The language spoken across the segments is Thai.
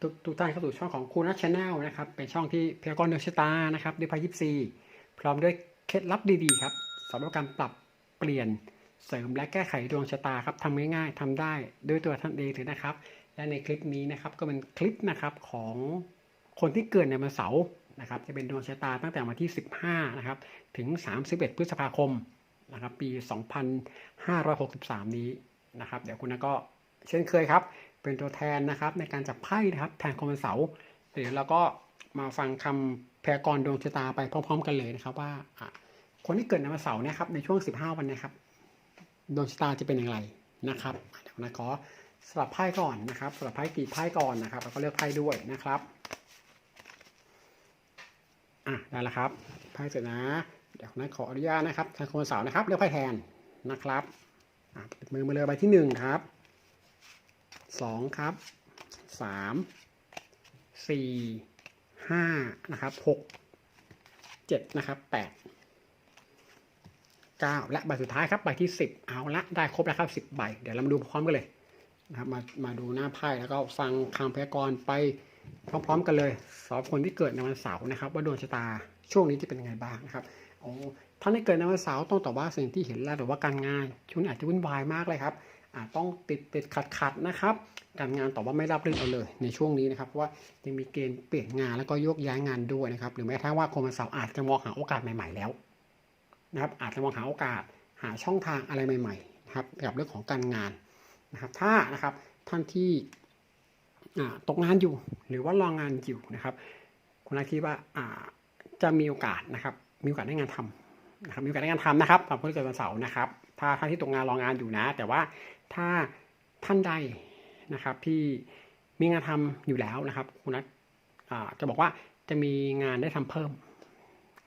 ทุกทุกท่านเข้าสู่ช่องของคูนัทชาแนลนะครับ เป็นช่องที่พยากรณ์ดวงชะตานะครับด้วยพายิปซีพร้อมด้วยเคล็ดลับดีๆครับสำหรับการปรับเปลี่ยนเสริมและแก้ไขดวงชะตาครับทำง่ายๆทำได้ด้วยตัวท่านเองเลยนะครับ และในคลิปนี้นะครับก็เป็นคลิปนะครับของคนที่เกิดในวันเสาร์นะครับ จะเป็นดวงชะตาตั้งแต่วันที่ 15นะครับถึง 31 พฤษภาคมนะครับ ปี 2563 นี้นะครับ เดี๋ยวคุณก็เช่นเคยครับ เป็นตัวแทนนะครับในการจับไพ่นะครับแทนคนวันเสาร์เดี๋ยวเราก็มาฟังคำพยากรณ์ดวงชะตาไปพร้อม ๆ กันเลยนะครับว่าคนที่เกิดในวันเสาร์นะครับในช่วง 15 วันนะครับดวงชะตาจะเป็นอย่างไรนะครับเดี๋ยวนะขอสลับไพ่ก่อนนะครับสลับไพ่กี่ไพ่ก่อนนะครับ แล้วก็เลือกไพ่ด้วยนะครับอะได้แล้วครับไพ่เสร็จนะ เดี๋ยวนะขออนุญาตนะครับทางคนวันเสาร์นะครับเลือกไพ่แทนนะครับอะติดมือมาเลยใบที่หนึ่งครับ สองครับสามสี่ห้านะครับหกเจ็ดนะครับแปด9และใบสุดท้ายครับใบที่10เอาละได้ครบแล้วครับ10ใบ เดี๋ยวเรามาดูพร้อมกันเลยนะครับมามาดูหน้าไพ่แล้วก็ฟังคำพยากรณ์ไปพร้อมๆกันเลยสำหรับคนที่เกิดในวันเสาร์นะครับ ว่าดวงชะตาช่วงนี้จะเป็นยังไงบ้างนะครับโอ้ท่านที่เกิดในวันเสาร์ต้องตอบว่าสิ่งที่เห็นแล้วหรือว่าการงานช่วงนี้อาจจะวุ่นวายมากเลยครับ อาจต้องติดติดขัดขัดนะครับการงานตอว่าไม่รับรื่นเอาเลย ในช่วงนี้นะครับเพราะว่ายังมีเกณฑ์เปลี่ยนงานแล้วก็โยกย้ายงานด้วยนะครับหรือแม้กระทั่งว่าคนวันเสาร์อาจจะมองหาโอกาสใหม่ๆแล้วนะครับอาจจะมองหาโอกาสหาช่องทางอะไรใหม่ๆนะครับกับเรื่องของการงานนะครับถ้านะครับท่านที่ตกงานอยู่หรือว่ารองงานอยู่นะครับคุณอาคิดว่าอ่าจะมีโอกาสนะครับมีโอกาสได้งานทำนะครับมีโอกาสได้งานทำนะครับสำหรับคนที่เกิดวันเสาร์นะครับ ถ้าท่านที่ตกงานรองงานอยู่นะ แต่ว่าถ้าท่านใดนะครับที่มีงานทำอยู่แล้วนะครับคุณนัทจะบอกว่าจะมีงานได้ทำเพิ่ม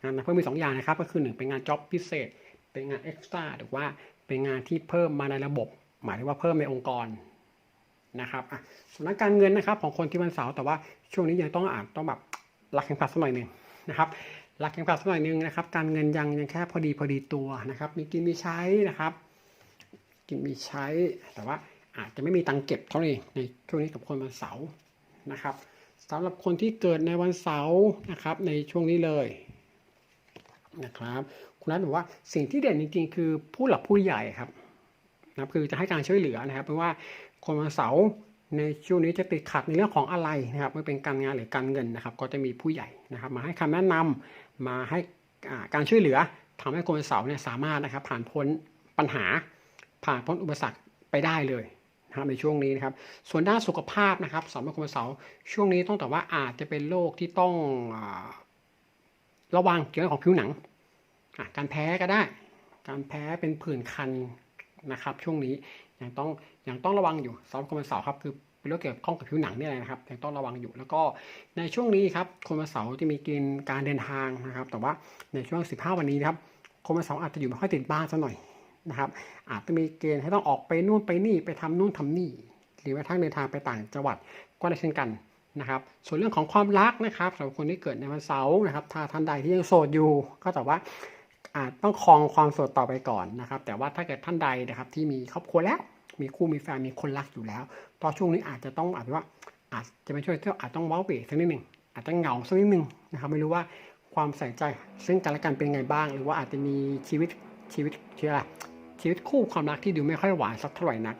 งานเพิ่มมีสองอย่างนะครับ ก็คือหนึ่งเป็นงานจ็อบพิเศษ เป็นงานเอ็กซ์ตร้าหรือว่าเป็นงานที่เพิ่มมาในระบบ หมายถึงว่าเพิ่มในองค์กรนะครับส่วนด้านการเงินนะครับของคนที่วันเสาร์แต่ว่าช่วงนี้ยังต้องอ่านต้องแบบรักเข็มขัดสักหน่อยหนึ่งนะครับ รักเข็มขัดสักหน่อยหนึ่งนะครับ การเงินยังยังแค่พอดีพอดีตัวนะครับ มีกินมีใช้นะครับ กินมีใช้แต่ว่าอาจจะไม่มีตังเก็บเท่านี้ในช่วงนี้กับคนวันเสาร์นะครับสำหรับคนที่เกิดในวันเสาร์นะครับ ในช่วงนี้เลยนะครับคุณนัทบอกว่าสิ่งที่เด่นจริงๆ คือผู้หลักผู้ใหญ่ครับนะครับคือจะให้การช่วยเหลือนะครับเพราะว่าคนวันเสาร์ ในช่วงนี้จะติดขัดในเรื่องของอะไรนะครับไม่เป็นการงานหรือการเงินนะครับ ก็จะมีผู้ใหญ่นะครับ มาให้คำแนะนำมาให้การช่วยเหลือทำให้คนเสาร์เนี่ยสามารถนะครับ ผ่านพ้นปัญหา ผ่านพ้นอุปสรรคไปได้เลยนะครับในช่วงนี้นะครับ ส่วนด้านสุขภาพนะครับสำหรับคนเสาร์ช่วงนี้ต้องแต่ว่าอาจจะเป็นโรคที่ต้องระวังเกี่ยวกับของผิวหนัง การแพ้ก็ได้ การแพ้เป็นผื่นคันนะครับ ช่วงนี้ ยังต้องยังต้องระวังอยู่สำหรับคนวันเสาร์ครับคือเป็นโรคเกี่ยวข้องกับผิวหนังนี่แหละนะครับยังต้องระวังอยู่ แล้วก็ในช่วงนี้ครับคนวันเสาร์จะมีเกณฑ์การเดินทางนะครับ แต่ว่าในช่วง 15 วันนี้นะครับคนวันเสาร์อาจจะอยู่ไม่ค่อยติดบ้านซะหน่อยนะครับ อาจจะมีเกณฑ์ให้ต้องออกไปนู่นไปนี่ไปทำนู่นทำนี่ หรือว่าทั้งเดินทางไปต่างจังหวัดก็ได้เช่นกันนะครับส่วนเรื่องของความรักนะครับสำหรับคนที่เกิดในวันเสาร์นะครับถ้าท่านใดที่ยังโสดอยู่ ก็แต่ว่า ต้องครองความโสดต่อไปก่อนนะครับ แต่ว่าถ้าเกิดท่านใดนะครับที่มีครอบครัวแล้วมีคู่มีแฟนมีคนรักอยู่แล้ว ตอนช่วงนี้อาจจะต้องอาจจะว่าอาจจะไม่ช่วยเที่ยวอาจต้องเว้าเวสักนิดหนึ่งอาจจะเหงาสักนิดหนึ่งนะครับไม่รู้ว่าความใส่ใจซึ่งกันและกันเป็นไงบ้าง หรือว่าอาจจะมีชีวิตชีวิตเชื่อชีวิตคู่ความรักที่ดูไม่ค่อยหวานสักเท่าไหร่นัก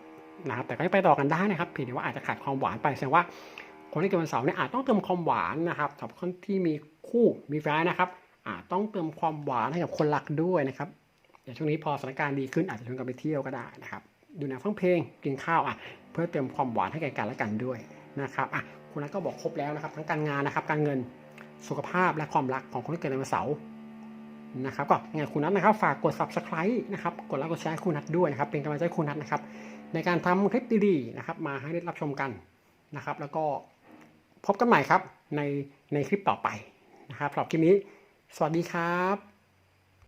นะครับแต่ก็ไปต่อกันได้นะครับเพียงแต่ว่าอาจจะขาดความหวานไปแสดงว่าคนที่เกิดวันเสาร์เนี่ยอาจต้องเติมความหวานนะครับสำหรับคนที่มีคู่มีแฟนนะครับ ต้องเติมความหวานให้กับคนรักด้วยนะครับเดี๋ยวช่วงนี้พอสถานการณ์ดีขึ้นอาจจะชวนกันไปเที่ยวก็ได้นะครับ ดูหนังฟังเพลงกินข้าวอะเพื่อเติมความหวานให้แก่กันและกันด้วยนะครับอะคุณนัทก็บอกครบแล้วนะครับ ทั้งการงานนะครับ การเงินสุขภาพและความรักของคนที่เกิดในวันเสาร์นะครับก็ยังไงคุณนัทนะครับ ฝากกด subscribe นะครับกดไลค์กดแชร์คุณนัทด้วยนะครับ เป็นกำลังใจคุณนัทนะครับ ในการทำคลิปดีๆนะครับ มาให้ได้รับชมกันนะครับ แล้วก็พบกันใหม่ครับในในคลิปต่อไปนะครับสำหรับคลิปนี้ สวัสดีครับ